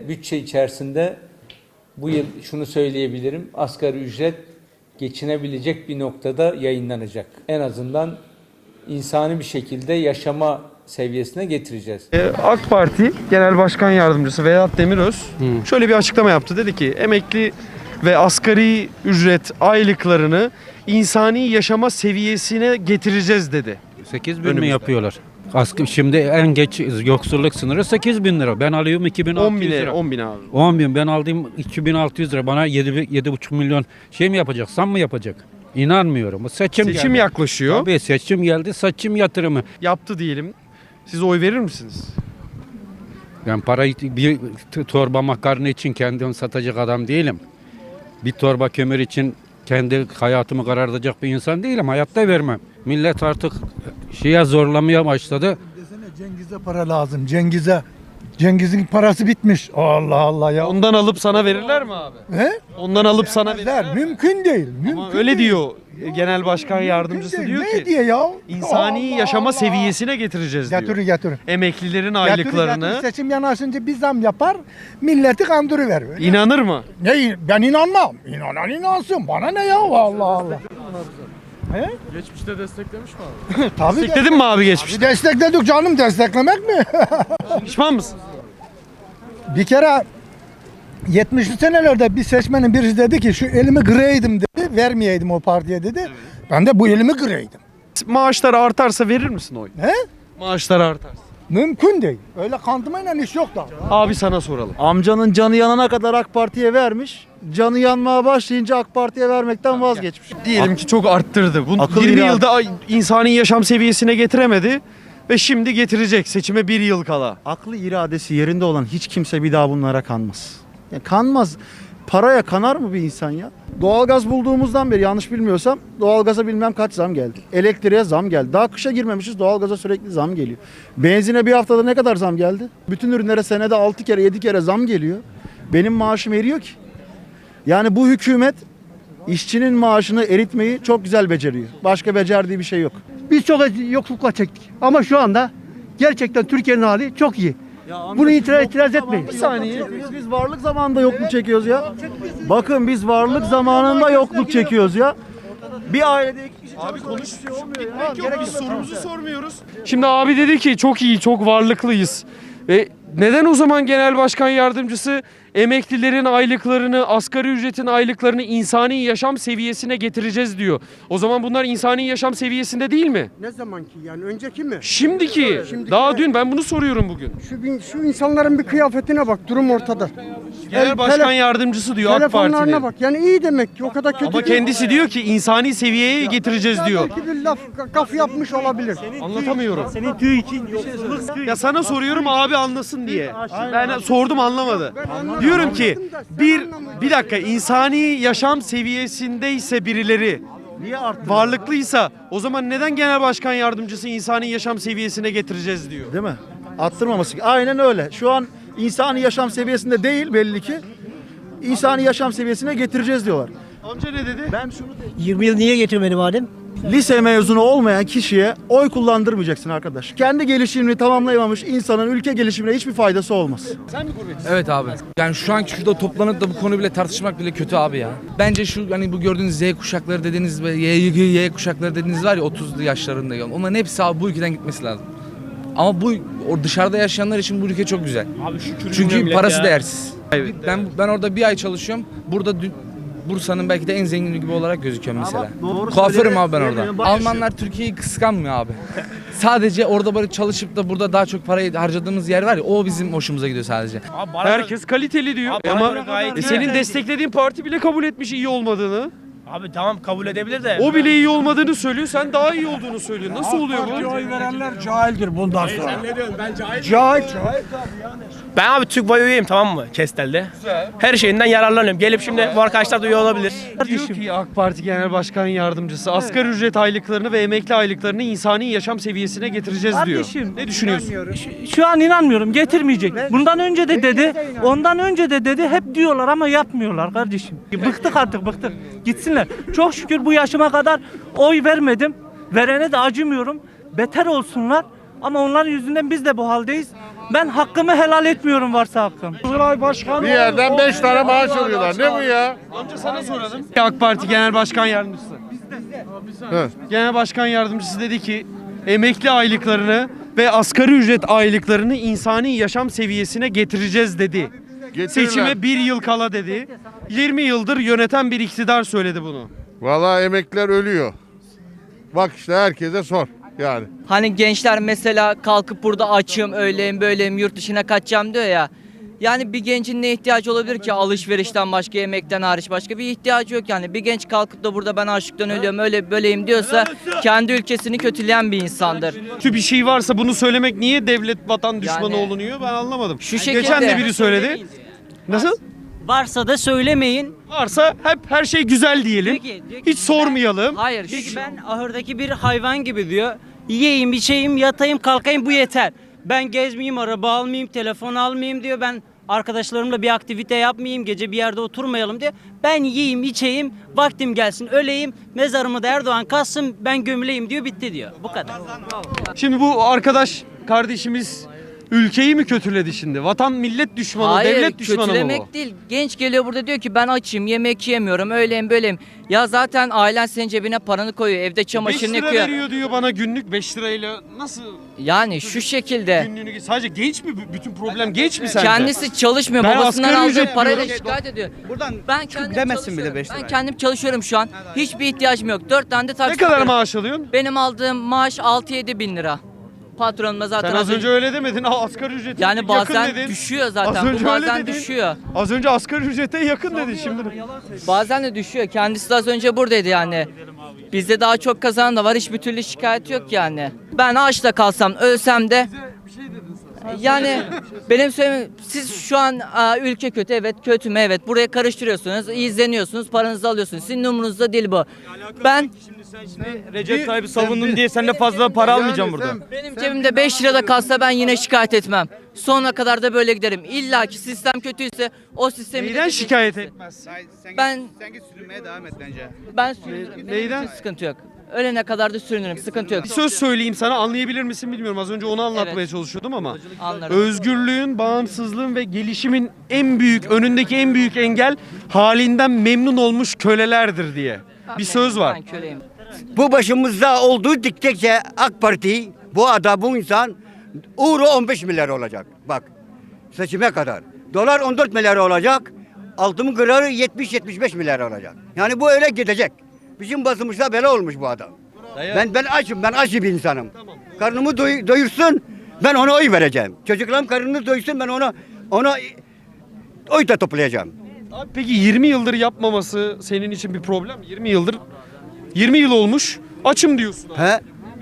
Bütçe içerisinde bu yıl şunu söyleyebilirim. Asgari ücret geçinebilecek bir noktada yayınlanacak. En azından insani bir şekilde yaşama seviyesine getireceğiz. Ee, AK Parti Genel Başkan Yardımcısı Vedat Demiröz şöyle bir açıklama yaptı. Dedi ki emekli ve asgari ücret aylıklarını insani yaşama seviyesine getireceğiz dedi. 8 bin Önümüzde. mi yapıyorlar? Asgari, şimdi en geç yoksulluk sınırı 8 bin lira. Ben alıyorum 2600 10 bine, lira. 10 bin abi. 10 bin ben aldığım 2600 lira bana 7, 7,5 milyon şey mi yapacak? Sam mı yapacak? İnanmıyorum. Seçim, Seçim geldi. yaklaşıyor. Tabii seçim geldi. Seçim yatırımı. Yaptı diyelim. Siz oy verir misiniz? Ben parayı bir torba makarna için kendim satacak adam değilim. Bir torba kömür için kendi hayatımı karartacak bir insan değilim. Hayatta vermem. Millet artık şeye zorlamaya başladı. Desene Cengiz'e para lazım. Cengiz'e. Cengiz'in parası bitmiş. Allah Allah ya. Ondan alıp sana verirler mi abi? He? Ondan alıp sana verirler Vermezler. mi? Mümkün değil. Mümkün Ama öyle değil. diyor Genel Başkan Mümkün Yardımcısı değil. diyor ne ki diye ya? insani Allah yaşama Allah. seviyesine getireceğiz diyor. Getirin getirin. Emeklilerin aylıklarını getirin. Seçim yanaşınca bir zam yapar. Milleti kandırıver. inanır mı? Ne, ben inanmam. İnanan inansın. Bana ne ya? Allah Allah. He? Geçmişte desteklemiş mi abi? Tabii de- Destekledin mi abi geçmişte? Destekledik canım desteklemek mi? Pişman mısın? bir kere 70'li senelerde bir seçmenin birisi dedi ki şu elimi kıraydım dedi. Vermeyeydim o partiye dedi. Ben de bu elimi kıraydım. Maaşlar artarsa verir misin oy? He? Maaşlar artarsa. Mümkün değil. Öyle kandırmayla iş yok da. Abi sana soralım. Amcanın canı yanana kadar AK Parti'ye vermiş. Canı yanmaya başlayınca AK Parti'ye vermekten vazgeçmiş. Diyelim ki çok arttırdı. Bunu Akıl 20 irade- yılda insani yaşam seviyesine getiremedi ve şimdi getirecek seçime bir yıl kala. Aklı iradesi yerinde olan hiç kimse bir daha bunlara kanmaz. Ya kanmaz. Paraya kanar mı bir insan ya? Doğalgaz bulduğumuzdan beri yanlış bilmiyorsam doğalgaza bilmem kaç zam geldi. Elektriğe zam geldi. Daha kışa girmemişiz doğalgaza sürekli zam geliyor. Benzine bir haftada ne kadar zam geldi? Bütün ürünlere senede 6 kere 7 kere zam geliyor. Benim maaşım eriyor ki. Yani bu hükümet işçinin maaşını eritmeyi çok güzel beceriyor. Başka becerdiği bir şey yok. Biz çok yoklukla çektik. Ama şu anda gerçekten Türkiye'nin hali çok iyi. Bunu itiraz, itiraz etmeyin. Bir saniye. Biz, biz varlık zamanında yokluk çekiyoruz ya. Bakın biz varlık zamanında yokluk çekiyoruz ya. Bir ailede iki kişi Abi konuş. Şey olmuyor ya. Biz sorumuzu sormuyoruz. Şimdi abi dedi ki çok iyi, çok varlıklıyız. E, neden o zaman genel başkan yardımcısı emeklilerin aylıklarını, asgari ücretin aylıklarını insani yaşam seviyesine getireceğiz diyor. O zaman bunlar insani yaşam seviyesinde değil mi? Ne zamanki yani önceki mi? Şimdiki. Şimdiki Daha dün ben bunu soruyorum bugün. Şu, bin- şu insanların bir kıyafetine bak durum ortada. Genel El- başkan tele- yardımcısı diyor AK Telefonlarına Parti'nin. bak yani iyi demek ki o kadar kötü Ama değil. kendisi diyor ki insani seviyeye getireceğiz Ya diyor. Belki bir laf gaf yapmış olabilir. Anlatamıyorum. Senin tüy için yoksulluk Ya sana soruyorum abi anlasın diye. Ben sordum anlamadı. Diyorum ki bir bir dakika insani yaşam seviyesindeyse birileri Niye arttı? varlıklıysa o zaman neden genel başkan yardımcısı insani yaşam seviyesine getireceğiz diyor. Değil mi? Arttırmaması. Aynen öyle. Şu an insani yaşam seviyesinde değil belli ki. İnsani yaşam seviyesine getireceğiz diyorlar. Amca ne dedi? Ben şunu 20 yıl niye getirmedi madem? Lise mezunu olmayan kişiye oy kullandırmayacaksın arkadaş. Kendi gelişimini tamamlayamamış insanın ülke gelişimine hiçbir faydası olmaz. Evet abi. Yani şu anki şurada toplanıp da bu konu bile tartışmak bile kötü abi ya. Bence şu hani bu gördüğünüz Z kuşakları dediğiniz ve Y, Y, Y kuşakları dediğiniz var ya 30'lu yaşlarında. Onların hepsi abi bu ülkeden gitmesi lazım. Ama bu o dışarıda yaşayanlar için bu ülke çok güzel. Abi şükür Çünkü parası değersiz. Ben ben orada bir ay çalışıyorum. Burada dü- Bursa'nın belki de en zengini gibi olarak gözüküyorum mesela. Kuaförüm abi ben orada. Almanlar Türkiye'yi kıskanmıyor abi. sadece orada böyle çalışıp da burada daha çok parayı harcadığımız yer var ya o bizim hoşumuza gidiyor sadece. Herkes kaliteli diyor. Abi bana Ama göre gayet e, iyi. senin desteklediğin parti bile kabul etmiş iyi olmadığını. Abi tamam kabul edebilir de. O bile iyi olmadığını söylüyor. Sen daha iyi olduğunu söylüyorsun. Nasıl oluyor bu? Oy verenler cahildir bundan sonra. ne diyorsun ben cahil Cahil. Ben abi Türk Boy üyeyim tamam mı Kestel'de. Her şeyinden yararlanıyorum. Gelip şimdi bu arkadaşlar da üye olabilir. Diyor ki AK Parti Genel Başkan Yardımcısı asgari ücret aylıklarını ve emekli aylıklarını insani yaşam seviyesine getireceğiz diyor. Kardeşim, Ne düşünüyorsun? Şu an inanmıyorum getirmeyecek. Bundan önce de dedi, ondan önce de dedi hep diyorlar ama yapmıyorlar kardeşim. Bıktık artık bıktık. Gitsinler. Çok şükür bu yaşıma kadar oy vermedim. Verene de acımıyorum. Beter olsunlar. Ama onların yüzünden biz de bu haldeyiz. Ben hakkımı helal etmiyorum varsa hakkım. Bir yerden beş tane maaş alıyorlar. Ne bu ya? Amca sana soralım. AK Parti Genel Başkan Yardımcısı. Evet. Genel Başkan Yardımcısı dedi ki emekli aylıklarını ve asgari ücret aylıklarını insani yaşam seviyesine getireceğiz dedi. Getirirler. Seçime bir yıl kala dedi. 20 yıldır yöneten bir iktidar söyledi bunu. Vallahi emekliler ölüyor. Bak işte herkese sor yani. Hani gençler mesela kalkıp burada açım, öyleyim, böyleyim, yurt dışına kaçacağım diyor ya. Yani bir gencin ne ihtiyacı olabilir ki alışverişten başka, yemekten hariç başka bir ihtiyacı yok yani. Bir genç kalkıp da burada ben açlıktan ölüyorum, öyle böyleyim diyorsa kendi ülkesini kötüleyen bir insandır. Kötü bir şey varsa bunu söylemek niye devlet vatan düşmanı Yani- olunuyor ben anlamadım. Şu Geçen de şekilde- biri söyledi. Nasıl? Varsa da söylemeyin. Varsa hep her şey güzel diyelim. Peki, peki Hiç sormayalım. Hayır, Çünkü ben ahırdaki bir hayvan gibi diyor. Yiyeyim, içeyim, yatayım, kalkayım bu yeter. Ben gezmeyeyim, araba almayayım, telefon almayayım diyor. Ben arkadaşlarımla bir aktivite yapmayayım, gece bir yerde oturmayalım diyor. Ben yiyeyim, içeyim, vaktim gelsin, öleyim, mezarımı da Erdoğan kassın, ben gömüleyim diyor, bitti diyor. Bu kadar. Şimdi bu arkadaş kardeşimiz ülkeyi mi kötüledi şimdi? Vatan millet düşmanı, Hayır, devlet düşmanı mı kötülemek bu? değil. Genç geliyor burada diyor ki ben açım, yemek yemiyorum, öyleyim, böyleyim. Ya zaten ailen senin cebine paranı koyuyor, evde 5 çamaşırını lira yıkıyor. veriyor diyor bana günlük 5 lirayla nasıl Yani şu şekilde. günlüğünü sadece genç mi bütün problem genç mi sende? Kendisi çalışmıyor. Ben Babasından asgari aldığı ücret parayla diyorum. şikayet ediyor. Buradan Ben kendim demezsin bile çalışıyorum. beş Ben lirayı. kendim çalışıyorum şu an. Hiçbir ihtiyacım yok. Dört tane de ne taksi kadar yapıyorum. maaş alıyorsun? Benim aldığım maaş 6-7 bin lira. Patronuma zaten Sen az önce öyle demedin. Ha, asgari ücrete yani yakın bazen dedin. düşüyor Az zaten. önce Bu öyle bazen dedin. düşüyor. Az önce asgari ücrete yakın dedin şimdi. Bazen de düşüyor. Kendisi de az önce buradaydı yani. Bizde daha çok kazanan da var. Hiçbir türlü şikayet yok yani. Ben ağaçta kalsam, ölsem de yani benim söylediğim siz şu an aa, ülke kötü evet kötü mü evet buraya karıştırıyorsunuz izleniyorsunuz paranızı alıyorsunuz sizin umurunuzda değil bu. Ben Recep Tayyip'i savundun diye sen de fazla para almayacağım burada. benim cebimde 5 lira da kalsa ben yine şikayet etmem. Sonuna kadar da böyle giderim. İlla ki sistem kötüyse o sistemi Neyden şikayet etmez? Ben Sen git sürünmeye devam et bence. ben. Benim Neyden? için sıkıntı yok. Ölene kadar da sürünürüm. Sıkıntı yok. Bir söz söyleyeyim sana anlayabilir misin bilmiyorum. Az önce onu anlatmaya Evet. çalışıyordum ama. Anlarım. Özgürlüğün, bağımsızlığın ve gelişimin en büyük, önündeki en büyük engel halinden memnun olmuş kölelerdir diye. Bir söz var. Ben köleyim. Bu başımızda olduğu diktikçe AK Parti bu adam bu insan uğru 15 milyar olacak. Bak seçime kadar. Dolar 14 milyar olacak. Altın gırarı 70-75 milyar olacak. Yani bu öyle gidecek. Bizim basımızda böyle olmuş bu adam. Ben ben açım, ben aç bir insanım. Karnımı doy- doyursun, ben ona oy vereceğim. Çocuklarım karnını doyursun, ben ona ona oy da toplayacağım. Abi peki 20 yıldır yapmaması senin için bir problem mi? 20 yıldır 20 yıl olmuş açım diyorsun. abi. He?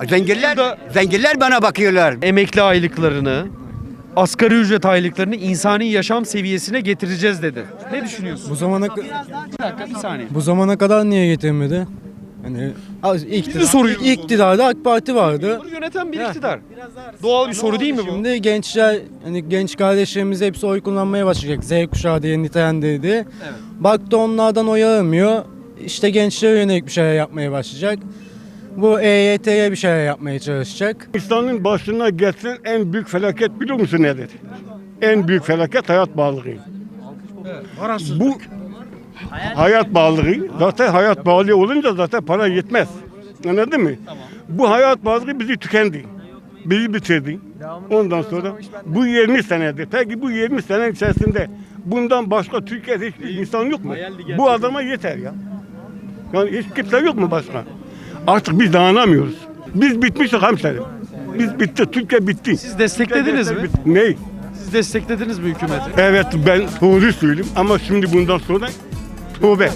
Zenginler, Burada- zenginler bana bakıyorlar. Emekli aylıklarını, asgari ücret aylıklarını insani yaşam seviyesine getireceğiz dedi. Ne düşünüyorsun? Bu zamana Bir dakika bir saniye. bu zamana kadar niye getirmedi? Hani az- iktidar, soruyoruz. iktidarda AK Parti vardı. Bunu yöneten bir Ya. iktidar. Doğal bir soru değil mi bu? Şimdi gençler hani genç kardeşlerimiz hepsi oy kullanmaya başlayacak. Z kuşağı diye nitelendirdi. Baktı onlardan oy alamıyor. İşte gençlere yönelik bir şeyler yapmaya başlayacak. Bu EYT'ye bir şeyler yapmaya çalışacak. İnsanın başına getiren en büyük felaket biliyor musun nedir? En büyük felaket hayat bağlılığı. Bu hayat bağlılığı zaten hayat bağlılığı olunca zaten para yetmez. Anladın mı? Bu hayat bağlılığı bizi tükendi. Bizi bitirdi. Ondan sonra bu 20 senedir. Peki bu 20 sene içerisinde bundan başka Türkiye'de hiçbir insan yok mu? Bu adama yeter ya. Yani hiç kimse yok mu başka? Artık biz dayanamıyoruz. Biz bitmiştik hemşerim. Biz bitti. Türkiye bitti. Siz desteklediniz mi? Ney? Siz desteklediniz mi hükümeti? Evet ben doğru söyleyeyim ama şimdi bundan sonra tövbe.